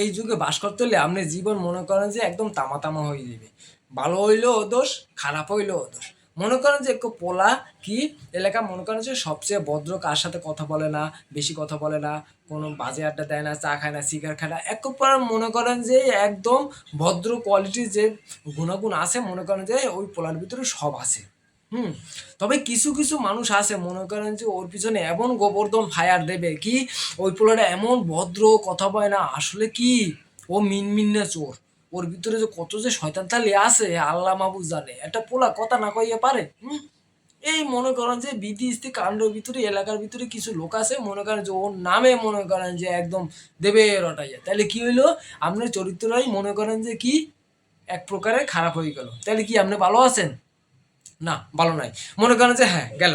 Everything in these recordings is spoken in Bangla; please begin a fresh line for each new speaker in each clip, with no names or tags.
এই যুগে বাস করতে হলে আপনি জীবন মনে করেন যে একদম তামা তামা হয়ে যাবে। ভালো হইলেও দোষ, খারাপ হইলেও দোষ। মনে করেন যে পোলা কি এলাকা মনে করেন যে সবচেয়ে ভদ্র কার সাথে কথা বলে না, বেশি কথা বলে না, কোনো বাজে আড্ডা দেয় না, চা খায় না সিগারেট খায় না। এক মনে করেন যে একদম ভদ্র কোয়ালিটির যে গুণাগুণ আছে, মনে করেন যে ওই পোলার ভিতরে সব আছে। হুম। তবে কিছু কিছু মানুষ আছে, মনে করেন যে ওর পিছনে এমন গোবর্ধন ফায়ার দেবে কি, ওই পোলাটা এমন ভদ্র, কথা বলে না, আসলে কি? ও মিনমিন্না চোর। ওর ভিতরে যে কত যে শয়তান তালি আছে, আল্লাহ মাহবুব জানে। একটা পোলা কথা না কইয়ে পারে, হুম। এই মনে করেন যে বিধি কাণ্ডর ভিতরে, এলাকার ভিতরে কিছু লোক আছে, মনে করেন যে ওর নামে মনে করেন যে একদম দেবে রটাইয়া তাহলে কি হইল? আপনার চরিত্রটাই মনে করেন যে কি? এক প্রকারে খারাপ হয়ে গেল। তাহলে কি আপনি ভালো আছেন? না, ভালো নাই। মনে করেন যে হ্যাঁ গেল,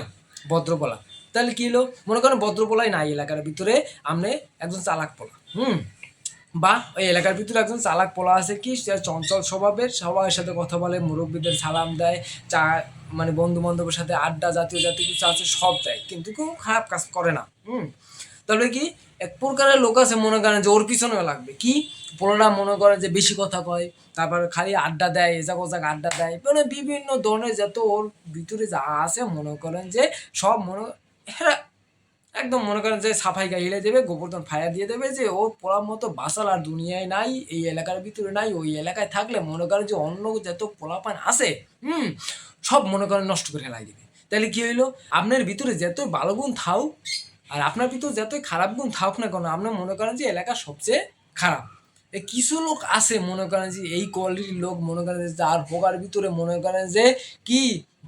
ভদ্রপলা। তাহলে কি হলো? মনে করেন ভদ্রপলাই নাই এলাকার ভিতরে আপনি একজন চালাক পোলা, হুম? বা ওই এলাকার ভিতরে একজন চালাক পোলা আছে কি চঞ্চল স্বভাবের সবার সাথে কথা বলে, মুরব্বীদের সালাম দেয়, চা মানে বন্ধু বান্ধবের সাথে আড্ডা জাতীয় জাতীয় কিছু আছে, সব দেয়। কিন্তু কেউ খারাপ কাজ করে না, হুম? তাহলে কি এক প্রকারের লোক আছে মনে করেন যে ওর পিছনেও লাগবে। কি? পোলারা মনে করে যে বেশি কথা কয়, তারপর খালি আড্ডা দেয় এজাক ওজাক আড্ডা দেয় মানে বিভিন্ন ধরনের যত ওর ভিতরে যা আছে মনে করেন যে সব মনে হ্যাঁ একদম মনে করেন যে সাফাই গাইলে দেবে, গোবর্ধন ফায়া দিয়ে দেবে যে ওর পড়ার মতো বাসাল আর দুনিয়ায় নাই, এই এলাকার ভিতরে নাই, ওই এলাকায় থাকলে মনে করেন যে অন্য যত পোলাপান আছে, হুম, সব মনে করেন নষ্ট করে ফেলাই দিবে। তাহলে কি হইল? আপনার ভিতরে যত ভালো গুণ থাও আর আপনার ভিতর যতই খারাপ গুণ থাকুক না কেন আপনি মনে করেন যে এলাকা সবচেয়ে খারাপ কিছু লোক আছে মনে করেন যে এই কোয়ালিটির লোক মনে করেন যে যার ভোগার ভিতরে মনে করেন যে কি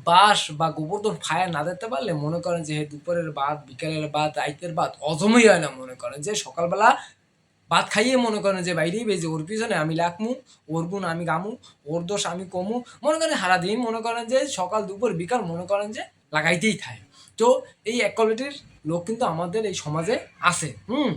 বাস বা গোবর্ধন ফায়ার না দিতে পারলে মনে করেন যে দুপুরের বাদ বিকালের বাদ রাইতের বাদ অজমই হয় না মনে করেন যে সকালবেলা ভাত খাইয়ে মনে করেন যে বাইরেই বেজে ওর পিছনে আমি লাখমু ওর গুণ আমি গামু ওর দোষ আমি কমু মনে করেন সারাদিন মনে করেন যে সকাল দুপুর বিকাল মনে করেন যে লাগাইতেই থাকে তো এই এক কোয়ালিটির লোক কিন্তু আমাদের এই সমাজে আছে হুম?